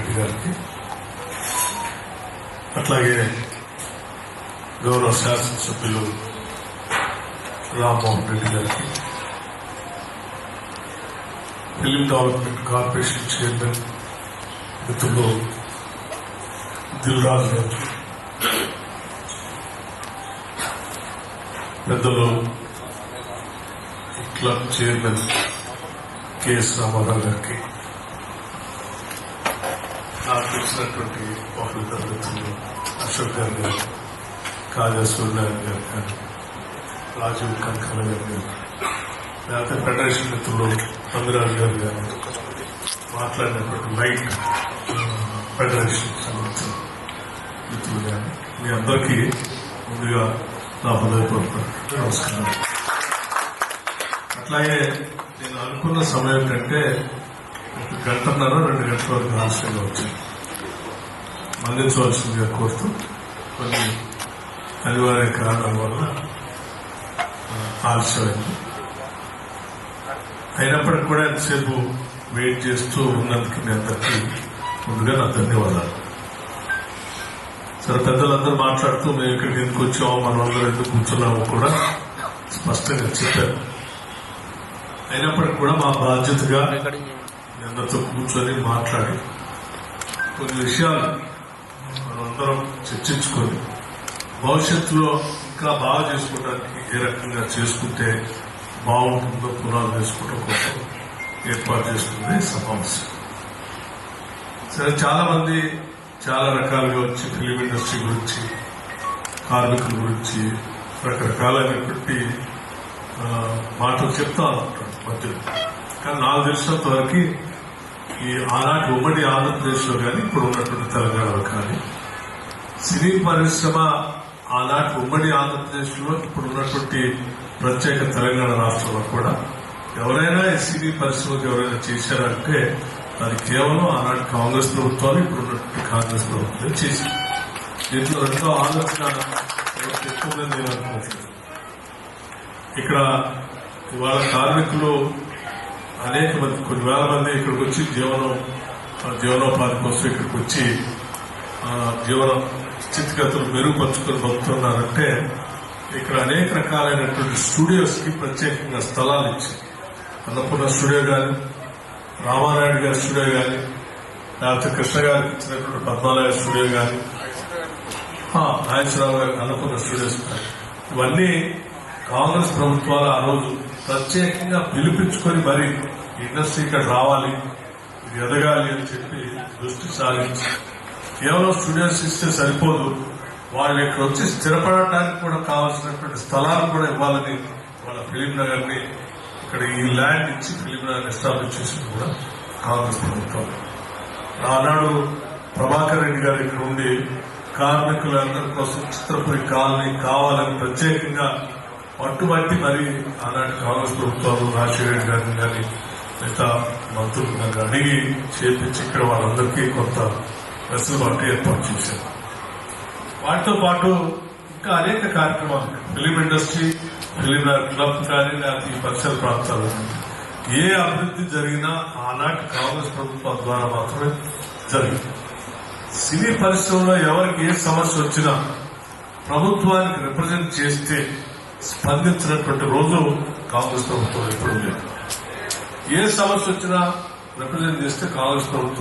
రెడ్డి గారికి అట్లాగే గౌరవ శాసనసభ్యులు రామ్మోహన్ రెడ్డి గారికి ఫిలిం డెవలప్మెంట్ కార్పొరేషన్ చైర్మన్ మిత్రులు దిల్రాజు గారికి పెద్దలు క్లబ్ చైర్మన్ కెఎస్ రామారావు గారికి వచ్చినటువంటి తెలిసినటువంటి తరగతులు అశోక్ గారు గారు కాజా సూర్యనారాయణ గారు కానీ రాజీవ్ కనకాల గారు గారు లేకపోతే ఫెడరేషన్ మిత్రులు తమిరాజు గారు గారు మాట్లాడినటువంటి లైట్ ఫెడరేషన్ సంబంధించిన మిత్రులు కానీ మీ అందరికీ ముందుగా నా హృదయపూర్వక నమస్కారం. అట్లాగే నేను అనుకున్న సమయం కంటే ఒక గంటన్నర రెండు గంటల వరకు హాస్టల్లో వచ్చింది మన్నించవలసిందిగా కోరుతూ కొన్ని అనివార్య కారణాల వల్ల ఆలస్యమైంది. అయినప్పటికీ కూడా ఎంతసేపు వెయిట్ చేస్తూ ఉన్నందుకు మీ అందరికీ ముందుగా నా ధన్యవాదాలు. సరే పెద్దలందరూ మాట్లాడుతూ మేము ఇక్కడికి ఎందుకు వచ్చామో మనం అందరూ ఎందుకు కూర్చున్నామో కూడా స్పష్టంగా చెప్పారు. అయినప్పటికీ కూడా మా బాధ్యతగా మీ అందరితో కూర్చొని మాట్లాడి కొన్ని విషయాలు మనందరం చర్చించుకొని భవిష్యత్తులో ఇంకా బాగా చేసుకోవడానికి ఏ రకంగా చేసుకుంటే బాగుంటుందో పునాలు వేసుకోవడం కోసం ఏర్పాటు చేసుకుంది సమావేశం సరే చాలా మంది చాలా రకాలుగా వచ్చి ఫిలిం ఇండస్ట్రీ గురించి కార్మికుల గురించి రకరకాలైనటువంటి మాటలు చెప్తా ఉంటాడు మధ్యలో. కానీ నాకు తెలిసినంత వరకు ఈ ఆనాటి ఉమ్మడి ఆంధ్రప్రదేశ్లో కానీ ఇప్పుడు ఉన్నటువంటి తెలంగాణలో కానీ సినీ పరిశ్రమ ఆనాటి ఉమ్మడి ఆంధ్రప్రదేశ్లో ఇప్పుడు ఉన్నటువంటి ప్రత్యేక తెలంగాణ రాష్ట్రంలో కూడా ఎవరైనా ఈ సినీ పరిశ్రమకు ఎవరైనా చేశారంటే అది కేవలం ఆనాటి కాంగ్రెస్ ప్రభుత్వాలు ఇప్పుడు ఉన్నటువంటి కాంగ్రెస్ ప్రభుత్వం చేసింది దీంట్లో రెండో ఆలోచన ఎక్కువగా నేను అనుకుంటున్నాను. ఇక్కడ ఇవాళ కార్మికులు అనేక మంది కొన్ని వేల మంది ఇక్కడికి వచ్చి జీవనం జీవనోపాధి కోసం ఇక్కడికి వచ్చి జీవన స్థితిగతులు మెరుగుపరుచుకొని బతుకుతున్నారంటే ఇక్కడ అనేక రకాలైనటువంటి స్టూడియోస్కి ప్రత్యేకంగా స్థలాలు ఇచ్చి అన్నపూర్ణ స్టూడియో కానీ రామానాయుడు గారి స్టూడియో కానీ లేకపోతే కృష్ణ గారికి ఇచ్చినటువంటి పద్మాలయ స్టూడియో కానీ నాగేశ్వరరావు గారి అన్నపూర్ణ స్టూడియోస్ ఉన్నాయి. ఇవన్నీ కాంగ్రెస్ ప్రభుత్వాలు ఆ రోజు ప్రత్యేకంగా పిలిపించుకొని మరి ఇండస్ట్రీ ఇక్కడ రావాలి ఇది ఎదగాలి అని చెప్పి దృష్టి సారించి కేవలం స్టూడెంట్స్ ఇస్తే సరిపోదు వాళ్ళు ఇక్కడ వచ్చి స్థిరపడటానికి కూడా కావాల్సినటువంటి స్థలాలు కూడా ఇవ్వాలని వాళ్ళ ఫిలిం నగర్ని ఇక్కడ ఈ ల్యాండ్ ఇచ్చి ఫిలిం నగర్ ఎస్టాబ్లిష్ చేసింది కూడా కాంగ్రెస్ ప్రభుత్వం. ఆనాడు ప్రభాకర్ రెడ్డి గారు ఇక్కడ ఉండి కార్మికులందరి కోసం చిత్రపురి కాలనీ కావాలని ప్రత్యేకంగా పట్టుబట్టి మరి ఆనాటి కాంగ్రెస్ ప్రభుత్వాలు రాజశేఖర రెడ్డి గారిని కానీ మిగతా మంత్రులు నన్ను అడిగి చేపించి ఇక్కడ వాళ్ళందరికీ కొంత వెసులుబాటు ఏర్పాటు చేశారు. వాటితో పాటు ఇంకా అనేక కార్యక్రమాలు ఫిలిం ఇండస్ట్రీ ఫిలిం క్లబ్ కానీ లేకపోతే ఈ పరిసర ప్రాంతాలు ఏ అభివృద్ధి జరిగినా ఆనాటి కాంగ్రెస్ ప్రభుత్వం ద్వారా మాత్రమే జరిగింది. సినీ పరిశ్రమలో ఎవరికి ఏ సమస్య వచ్చినా ప్రభుత్వానికి రిప్రజెంట్ చేస్తే స్పందించినటువంటి రోజు కాంగ్రెస్ ప్రభుత్వం ఎప్పుడు లేదు. ఏ సమస్య వచ్చినా రిప్రజెంట్ చేస్తే కాంగ్రెస్ ప్రభుత్వం